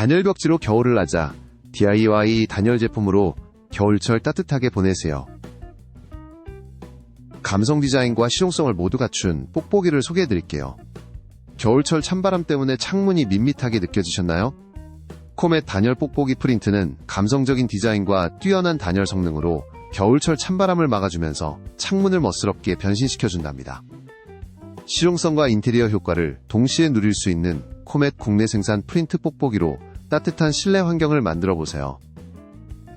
단열 벽지로 겨울을 나자 DIY 단열 제품으로 겨울철 따뜻하게 보내세요. 감성 디자인과 실용성을 모두 갖춘 뽁뽁이를 소개해 드릴게요. 겨울철 찬바람 때문에 창문이 밋밋하게 느껴지셨나요? 코멧 단열 뽁뽁이 프린트는 감성적인 디자인과 뛰어난 단열 성능으로 겨울철 찬바람을 막아주면서 창문을 멋스럽게 변신시켜준답니다. 실용성과 인테리어 효과를 동시에 누릴 수 있는 코멧 국내 생산 프린트 뽁뽁이로 따뜻한 실내 환경을 만들어 보세요.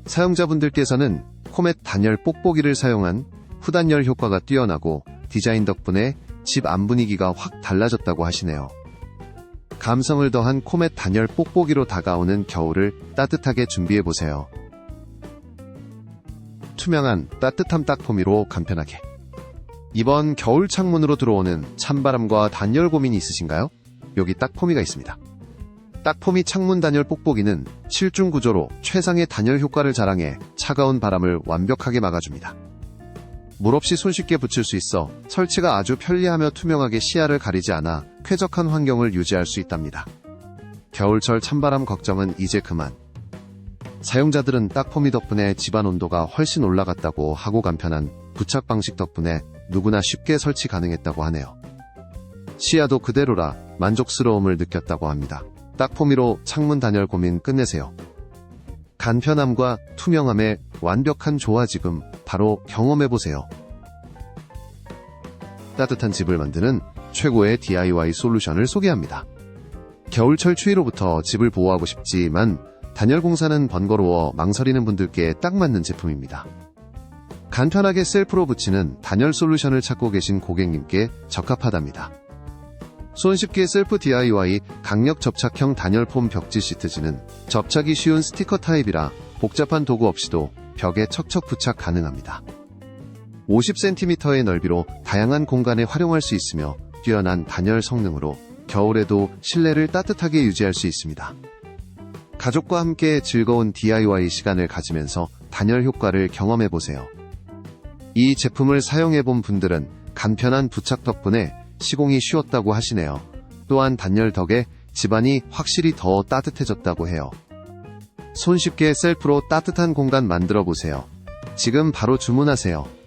사용자분들께서는 코멧 단열 뽁뽁이를 사용한 후단열 효과가 뛰어나고 디자인 덕분에 집 안 분위기가 확 달라졌다고 하시네요. 감성을 더한 코멧 단열 뽁뽁이로 다가오는 겨울을 따뜻하게 준비해 보세요. 투명한 따뜻함 딱포미로 간편하게. 이번 겨울 창문으로 들어오는 찬바람과 단열 고민이 있으신가요? 여기 딱포미가 있습니다. 딱포미 창문 단열 뽁뽁이는 실중 구조로 최상의 단열 효과를 자랑해 차가운 바람을 완벽하게 막아줍니다. 물 없이 손쉽게 붙일 수 있어 설치가 아주 편리하며 투명하게 시야를 가리지 않아 쾌적한 환경을 유지할 수 있답니다. 겨울철 찬바람 걱정은 이제 그만. 사용자들은 딱포미 덕분에 집안 온도가 훨씬 올라갔다고 하고 간편한 부착 방식 덕분에 누구나 쉽게 설치 가능했다고 하네요. 시야도 그대로라 만족스러움을 느꼈다고 합니다. 딱포미로 창문 단열 고민 끝내세요. 간편함과 투명함의 완벽한 조화 지금 바로 경험해보세요. 따뜻한 집을 만드는 최고의 DIY 솔루션을 소개합니다. 겨울철 추위로부터 집을 보호하고 싶지만 단열 공사는 번거로워 망설이는 분들께 딱 맞는 제품입니다. 간편하게 셀프로 붙이는 단열 솔루션을 찾고 계신 고객님께 적합하답니다. 손쉽게 셀프 DIY 강력 접착형 단열 폼 벽지 시트지는 접착이 쉬운 스티커 타입이라 복잡한 도구 없이도 벽에 척척 부착 가능합니다. 50cm의 넓이로 다양한 공간에 활용할 수 있으며 뛰어난 단열 성능으로 겨울에도 실내를 따뜻하게 유지할 수 있습니다. 가족과 함께 즐거운 DIY 시간을 가지면서 단열 효과를 경험해 보세요. 이 제품을 사용해 본 분들은 간편한 부착 덕분에 시공이 쉬웠다고 하시네요. 또한 단열 덕에 집안이 확실히 더 따뜻해졌다고 해요. 손쉽게 셀프로 따뜻한 공간 만들어 보세요. 지금 바로 주문하세요.